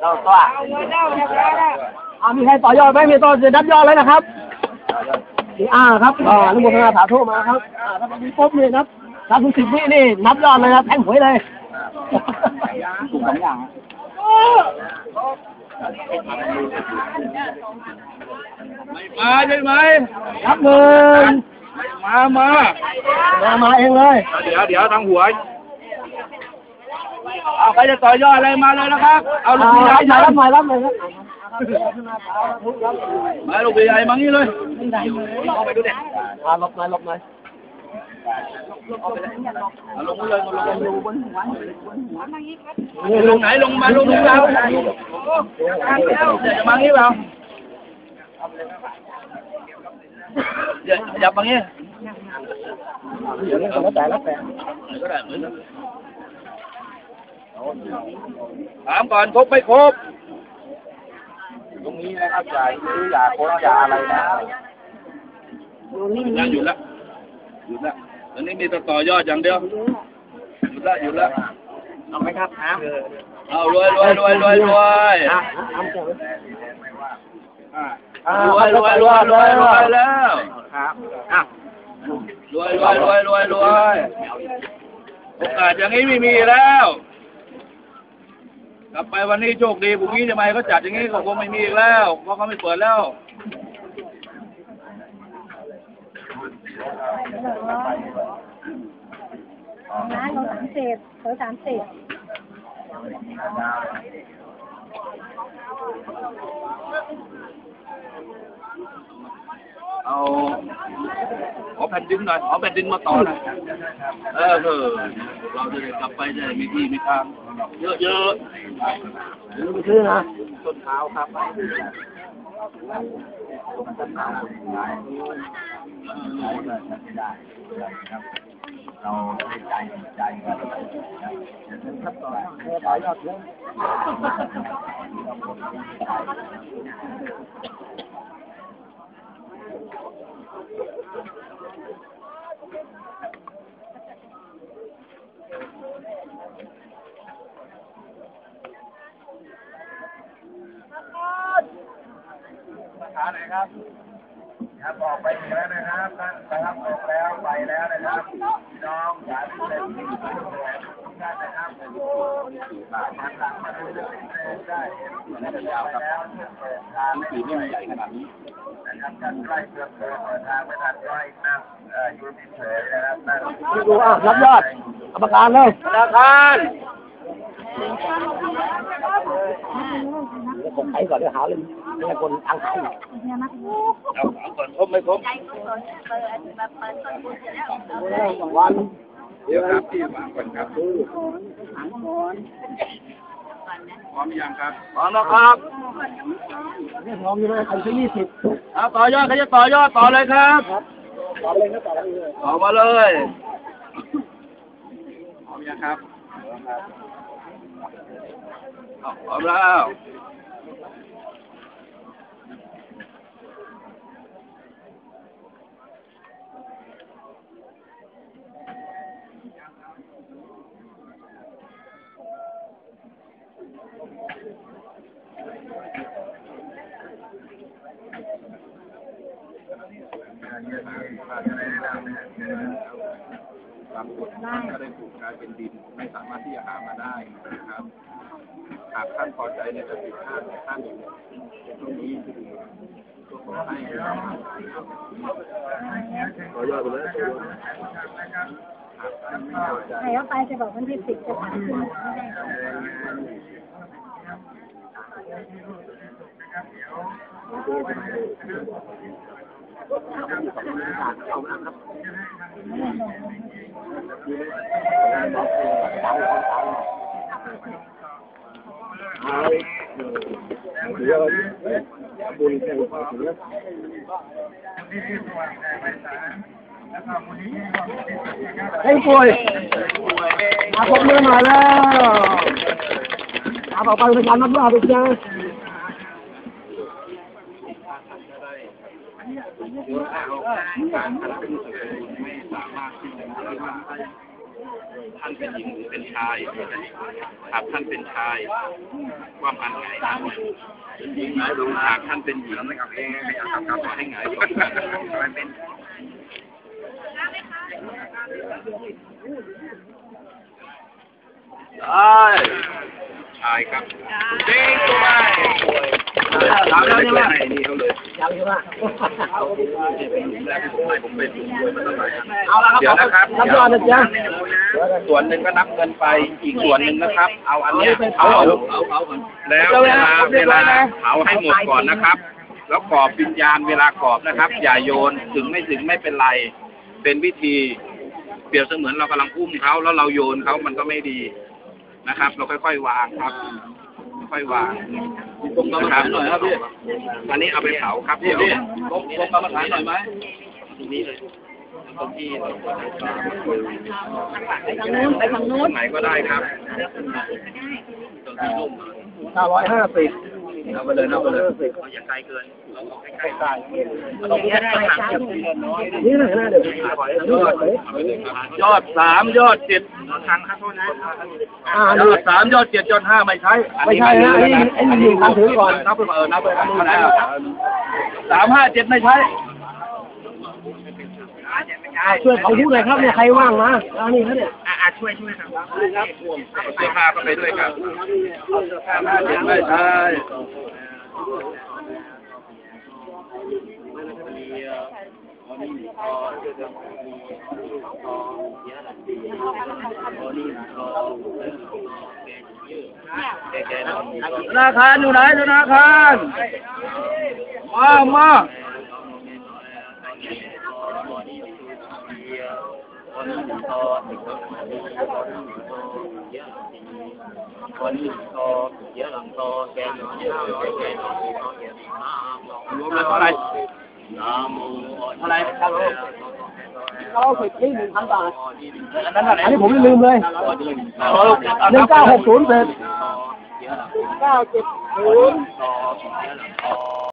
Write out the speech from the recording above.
เราตัวอ่ามีใครต่อยอดไหมมีต่อจะนับยอดเลยนะครับอ่าครับอ่านุโมทนาสาธุมาครับอ่าถ้ามีปุ๊บนี่นับนับถึงสิบวินี่นับยอดเลยนะแทงหวยเลยถูกสองอย่างมาใช่ไหมนับหนึ่งมามามามาเองเลย เดี๋ยวเดี๋ยวทางหัว เอาใครจะต่อยอดอะไรมาเลยนะครับเอาลูอ่ากพี่ใหญ่รับหน่อยรับหน่อยรับหน่อยครับมาลูกพี่ใหญ่มางี้เลยอ่าหลบหน่อยหลบหน่อยเอาลงมาเลยมาลงมาลงบนหัวลงไหนลงมาลงเราจะมางี้เปล่าอย่าอย่ามางี้แล้วแต่แล้วแต่ก็ได้เหมือนกัน ถามก่อนครบไม่ครบตรงนี้นะครับอย่าซื้ออย่าโค้อย่าอะไรนะยังหยุดละหยุดละตอนนี้มีแต่ต่อยอดอย่างเดียวหยุดละหยุดละเอาไหมครับครับเอารวยรวยรวยรวยรวยอะทำเถอะอ่ารวยรวยรวยรวยรวยแล้วครับอะรวยรวยรวยรวยรวยโอกาสอย่างนี้ไม่มีแล้ว กลับไปวันนี้โชคดีพรุ่งนี้ทำไมเขาจัดอย่างนี้ก็คงไม่มีอีกแล้วเพราะเขาไม่เปิดแล้วร้านเราสามสิบเขาสามสิบเอาขอแผ่นดินหน่อยขอแผ่นดินมาต่อหน่อยเออ เราจะได้กลับไปจะได้มีที่มีทางเยอะเยอะไปซื้อนะต้นเท้าครับเราได้ใจใจกันครับต่อต่อยอดเยอะ ขาไหนครับ ครับออกไปแล้วนะครับนะครับออกแล้วไปแล้วนะครับพี่น้องสาธุเลยที่ทุกท่านนะครับบาททางหลังมาดูได้เห็นแล้วจะเอาไปแล้วเปิดทางสีไม่ใหญ่ขนาดนี้นะครับท่านใกล้เกือบเปิดทางไม่ทันก็ให้นั่งอยู่เฉยนะครับนั่งดูอะรับยอดกรรมการเลยธนาคาร เดี๋ยวผมไขก่อนเดี๋ยวหาเลยไม่ใช่คนทางไขเอาเอาก่อนครบไม่ครบวันเดี๋ยวครับที่วางก่อนครับพร้อมยังครับพร้อมแล้วครับเรียกน้องอยู่เลยใครซื้อยี่สิบเอาต่อยอดใครจะต่อยอดต่อเลยครับต่อเลยครับต่อเลยต่อมาเลยพร้อมยังครับ เอา พร้อมแล้วบางส่วนท่านก็ได้ถูกกลายเป็นดิน ไม่สามารถที่จะหามาได้นะครับ หากท่านพอใจในกสิทธิ์ท่านท่านตรงนี้คือก็ขอให้ต่อยอดไปเลยหากท่านไม่พอใจใครเขาไปจะบอกวันที่สิบจะถามคุณไม่ได้ ให้ป่วยมาพบมือมาแล้วอาต่อไปเป็นการนับยอดไปเจอ การขัดขืนไม่สามารถที่จะทำได้ท่านเป็นหญิงหรือเป็นชายหากท่านเป็นชายความอันไงายหากท่านเป็นหญิงกับเองกับให้ไงายเป็นได้ ชายครับจริงตัวไม่ถามแล้วใช่ไหมนี่เขาเลยยังอยู่ว่าแรกผมให้ผมเป็นรวยมาตั้งหลายเอาละครับเดี๋ยวนะครับนับยอดนะจ๊ะส่วนหนึ่งก็นับเงินไป อีกส่วนหนึ่งนะครับ เอาอันเนี้ยเผาเอาเอาก่อนแล้วเวลาเวลาเผาให้หมดก่อนนะครับ แล้วกรอบวิญญาณเวลากรอบนะครับ อย่าโยนถึงไม่ถึงไม่เป็นไร เป็นวิธีเปรียบเสมือนเรากำลังอุ้มเขาแล้วเราโยนเขามันก็ไม่ดี นะครับ เราค่อยๆวางครับ ค่อยๆวางตรงกรรมฐานหน่อยครับพี่อันนี้เอาไปเผาครับพี่เดี๋ยวพี่ตรงตรงกรรมฐานหน่อยไหมตรงนี้เลยตรงที่ไปทางนู้นไปทางนู้นไหนก็ได้ครับเก้าร้อยห้าสิบ เอาไปเลยเอาไปเลยอย่าไกลเกินใกล้นี่นะนะเดี๋ยวยอดยอดสามยอดเจ็ดๆทางครับโทษนะอ่ายอดสามยอดเจ็ดยอดห้าไม่ใช่ไม่ใช่นะไอ้นี่ไอ้นี่หนึ่งพันถือก่อนนับไปเออนับไปนับไปแล้วสามห้าเจ็ดไม่ใช่ช่วยเขาพูดหน่อยครับเนี่ยใครว่างมาอ่านี่เขาเนี่ย ช่วยพาก็ไปด้วยครับสามห้าเจ็ดไม่ใช่ธนาคารอยู่ไหนธนาคารมามา รวมแล้วเท่าไหร่เท่าไหร่ครับเก้าสิบนี่หนึ่งพันบาทอันนั้นเท่าไหร่อันนี้ผมลืมเลยเออหนึ่งเก้าหกศูนย์เศษเก้าเจ็ดศูนย์